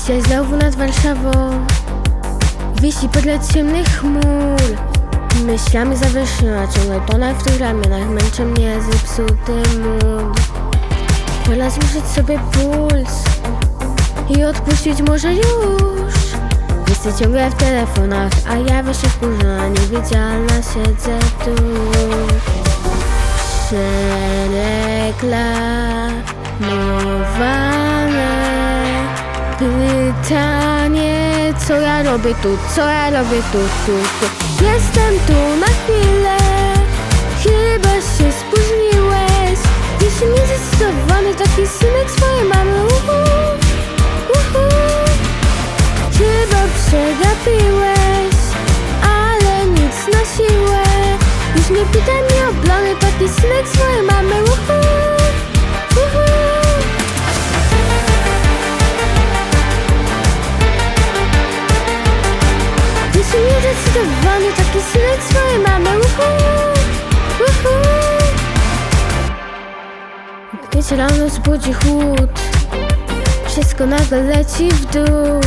Dzisiaj znowu nad Warszawą Wisi podle ciemnych chmur. Myślami zawieszona ciągle tona w tych ramionach Męczy mnie zepsuty mód. Pora zmniejszyć sobie puls I odpuścić może już. Jesteś ciągle w telefonach A ja wyszę wkurzona, niewidzialna Siedzę tu. Przereklamowane Pytanie, co ja robię tu, co ja robię tu, tu, tu? Jestem tu na chwilę Chyba się spóźniłeś. Jeśli niezdecydowany taki synek swojej mamy uhu, uhu. Chyba przegapiłeś Ale nic na siłę. Już nie pytaj mnie o plany Taki synek swojej mamy niezdecydowany Taki synek swojej mamy. Uhu, uhu. Gdy cię rano zbudzi chłód Wszystko nagle leci w dół.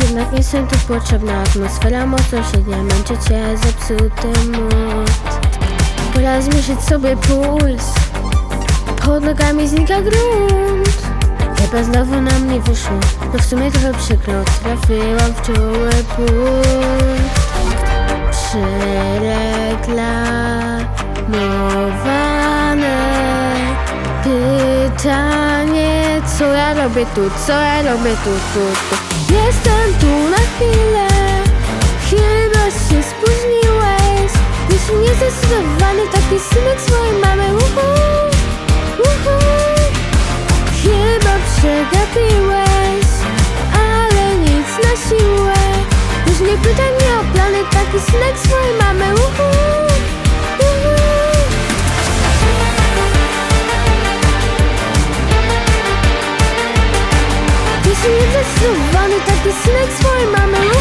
Jednak nie są tu potrzebna atmosfera Mocno się nie męczy cię zepsuty mód. Pora zmierzyć sobie puls. Pod nogami znika grunt. Chyba znowu nam nie wyszło No w sumie trochę przykro Trafiłam w czuły punkt Przereklamowane Pytanie, co ja robię tu, co ja robię tu, tu, tu? Jestem tu na chwilę. Chyba się spóźniłeś. Jeśli niezdecydowany taki synek swojej mamy. Uhu, uhu. Chyba przegapiłeś Ale nic na siłę. Już nie pytaj mnie plany Taki synek swojej mamy uhu, uhu. Jeśli niezdecydowany Taki synek swojej mamy uhu,